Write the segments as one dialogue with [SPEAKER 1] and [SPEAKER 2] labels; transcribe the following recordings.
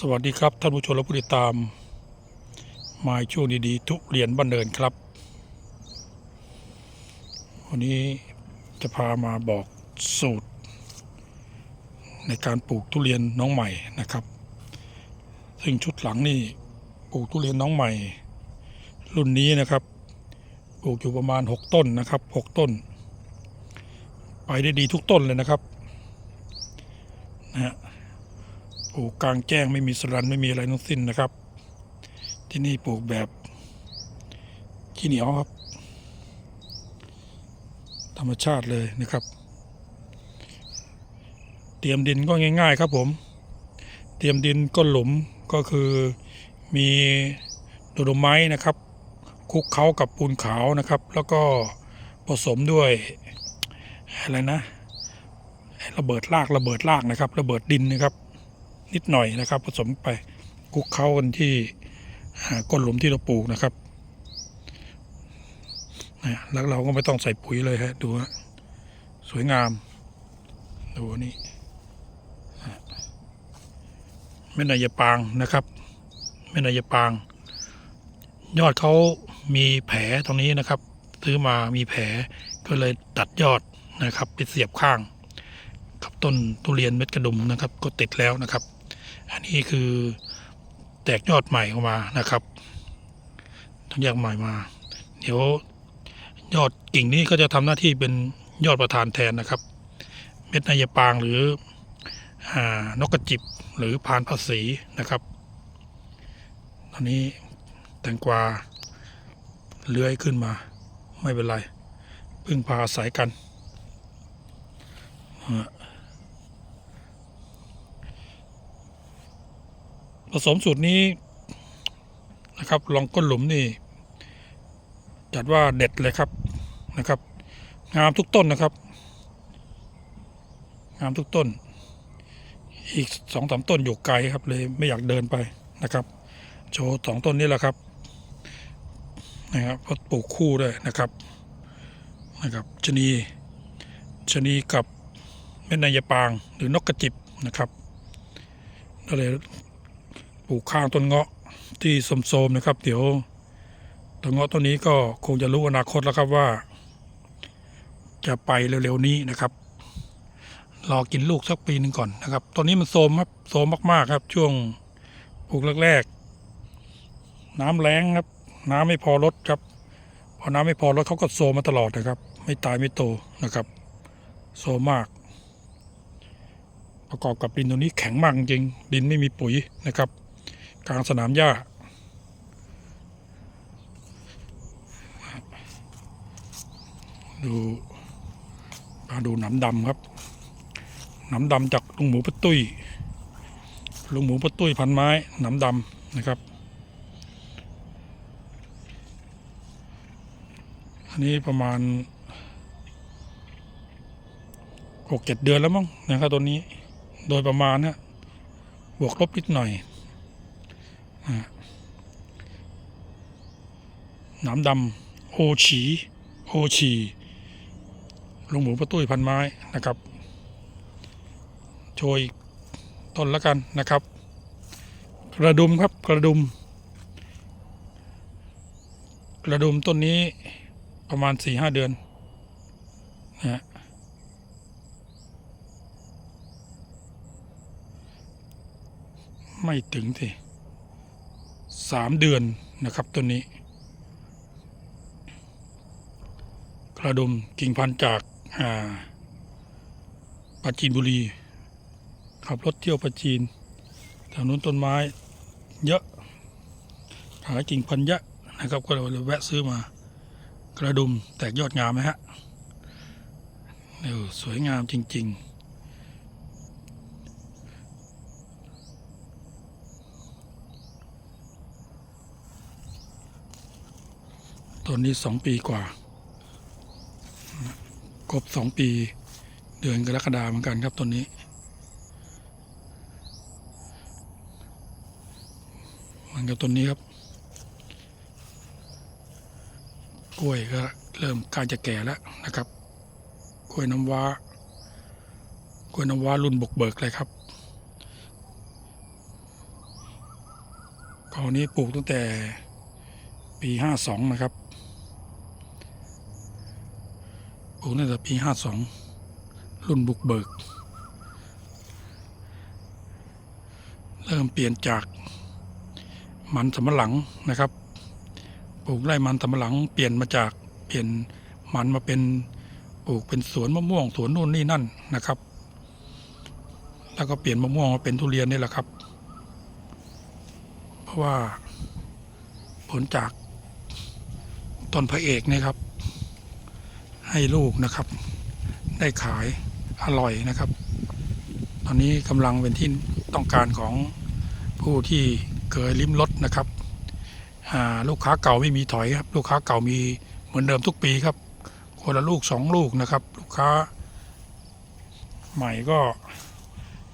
[SPEAKER 1] สวัสดีครับท่านผู้ชมและผู้ติดตาม มาช่วงดีๆทุเรียนบ้านเนินครับ วันนี้จะพามาบอกสูตร ในการปลูกทุเรียนน้องใหม่นะครับ ซึ่งชุดหลังนี่ปลูกทุเรียนน้องใหม่ รุ่นนี้นะครับ ปลูกอยู่ประมาณ 6 ต้นนะครับ 6 ต้น ไปได้ดีทุกต้นเลยนะครับนะฮะ ปลูกกลางแจ้งไม่มีสรันไม่มีอะไรทั้งสิ้นนะครับ ที่นี่ปลูกแบบขี้เหนียวครับ ธรรมชาติเลยนะครับ เตรียมดินก็ง่าย ๆ ครับผม เตรียมดินก้นหลุมก็คือมีโดโดไม้นะครับคุกเคล้ากับปูนขาวนะครับ แล้วก็ผสมด้วยอะไรนะระเบิดรากระเบิดรากนะครับ ระเบิดดินนะครับ นิดหน่อยนะครับ ผสมไปคลุกเข้ากันที่ก้นหลุมที่เราปลูกนะครับนะแล้วเราก็ไม่ต้องใส่ปุ๋ยเลยฮะดูฮะสวยงาม ดูอันนี่แม่นายปางนะครับแม่นายปาง ยอดเขามีแผลตรงนี้นะครับ ซื้อมามีแผลก็เลยตัดยอดนะครับ ไปเสียบข้าง กับต้นทุเรียนเม็ดกระดุมนะครับ ก็ติดแล้วนะครับ อันนี้คือแตกยอดใหม่ออกมานะครับต้องแยกใหม่มา เดี๋ยวยอดกิ่งนี้ก็จะทำหน้าที่เป็นยอดประธานแทนนะครับ เม็ดนายปางหรืออนกกระจิบหรือพานภาษีนะครับ ตอนนี้แตงกวาเลื้อยขึ้นมาไม่เป็นไร พึ่งพาอาศัยกัน สมสูตรนี้นะครับลองก้นหลุมนี่ จัดว่าเด็ดเลยครับนะครับ งามทุกต้นนะครับ งามทุกต้น อีกสองสามต้นอยู่ไกลครับเลยไม่อยากเดินไปนะครับ โชว์สองต้นนี้แหละครับนะครับเพราะปลูกคู่ด้วยนะครับนะครับชนีชนีกับแม่นายปางหรือนกกระจิบนะครับก็เลย ปลูกข้างต้นเงาะที่โสมๆนะครับ เดี๋ยวต้นเงาะต้นนี้ก็คงจะรู้อนาคตแล้วครับว่า จะไปเร็วๆนี้นะครับ รอกินลูกสักปีหนึ่งก่อนนะครับต้นนี้มันโสมครับโสมมากๆครับ ช่วงปลูกแรกๆน้ำแรงครับ น้ำไม่พอลดครับพอน้ำไม่พอลดเขาก็โซมมาตลอดนะครับ ไม่ตายไม่โตนะครับโซมมากประกอบกับดินตรงนี้แข็งมากจริง ดินไม่มีปุ๋ยนะครับ กลางสนามหญ้า ดูมาดูหนำดำครับหนำดำจากลุงหมูปะตุ้ยลุงหมูปะตุ้ยพันไม้หนำดำนะครับ อันนี้ประมาณหกเจ็ดเดือนแล้วมั้งนะครับตัวนี้ โดยประมาณเนี่ยบวกลบนิดหน่อยอ่า หนามดำโอฉีโอฉีลุงหมูประตุ้ยพันไม้นะครับโชยต้นแล้วกันนะครับ กระดุมครับกระดุม กระดุมต้นนี้ประมาณสี่ห้าเดือนนะฮะไม่ถึงสิสามเดือนนะครับต้นนี้ ก ระดมกิ่งพันธุ์จากอ่าปราจีนบุรี ขับรถเที่ยวปราจีนแถวนู้นต้นไม้เยอะหากิ่งพันธุ์เยอะนะครับ ก็เลยแวะซื้อมากระดุมแตกยอดงามไหมฮะเดี๋ยวสวยงามจริง ๆตอนนี้สองปีกว่า ครบสองปี เดือนกรกฎาเหมือนกันครับต้นนี้ มันกับต้นนี้ครับ กล้วยก็เริ่มใกล้จะแก่แล้วนะครับ กล้วยน้ำว้ากล้วยน้ำว้ารุ่นบกเบิกเลยครับกอนี้ปลูกตั้งแต่ปีห้าสองนะครับ ปลูกตั้งแต่ปีห้าสองรุ่นบุกเบิก เริ่มเปลี่ยนจากมันสำปะหลังนะครับ ปลูกไร่มันสำปะหลัง เปลี่ยนมาจากเปลี่ยนมันมาเป็นปลูกเป็นสวนมะม่วงสวนนู่นนี่นั่นนะครับ แล้วก็เปลี่ยนมะม่วงมาเป็นทุเรียนนี่แหละครับ เพราะว่าผลจากต้นพระเอกนี่ครับ ให้ลูกนะครับ ได้ขายอร่อยนะครับ ตอนนี้กำลังเป็นที่ต้องการของผู้ที่เคยลิ้มรสนะครับลูกค้าเก่าไม่มีถอยครับ ลูกค้าเก่ามีเหมือนเดิมทุกปีครับ คนละลูกสองลูกนะครับ ลูกค้า ใหม่ก็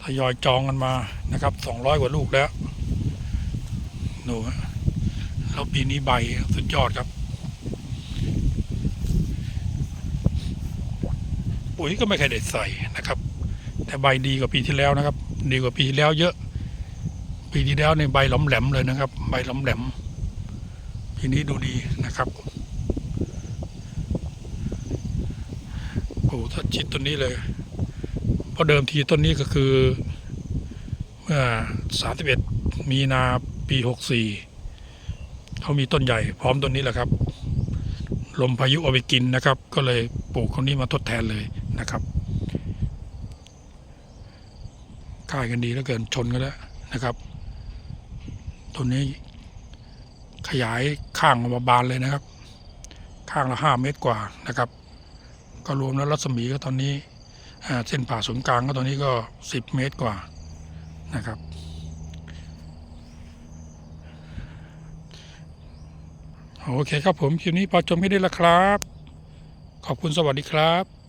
[SPEAKER 1] ทยอยจองกันมานะครับสองร้อยกว่าลูกแล้วดูแล้วปีนี้ใบสุดยอดครับ ปุ๋ยก็ไม่เคยได้ใส่นะครับ แต่ใบดีกว่าปีที่แล้วนะครับ ดีกว่าปีที่แล้วเยอะ ปีที่แล้วในยใบหลอมแหลมเลยนะครับ ใบหลอมแหลมปีนี้ดูดีนะครับโอ้ถ้าชิดต้นนี้เลยเพราะเดิมทีต้นนี้ก็คือเมื่อ31มีนาปี64เขามีต้นใหญ่ พร้อมต้นนี้แหละครับ ลมพายุเอาไปกินนะครับ ก็เลยปลูกคนนี้มาทดแทนเลย นะครับค่ายกันดีแล้วเกินชนกันแล้วนะครับต้นนี้ขยายข้างออกมาบานเลยนะครับ ข้างละห้าเมตรกว่านะครับ ก็รวมแล้วรัศมีก็ตอนนี้เส้นผ่าศูนย์กลางก็ตอนนี้ก็สิบเมตรกว่านะครับ โอเคครับผมคลิปนี้พอชมให้ได้แล้วครับ ขอบคุณสวัสดีครับ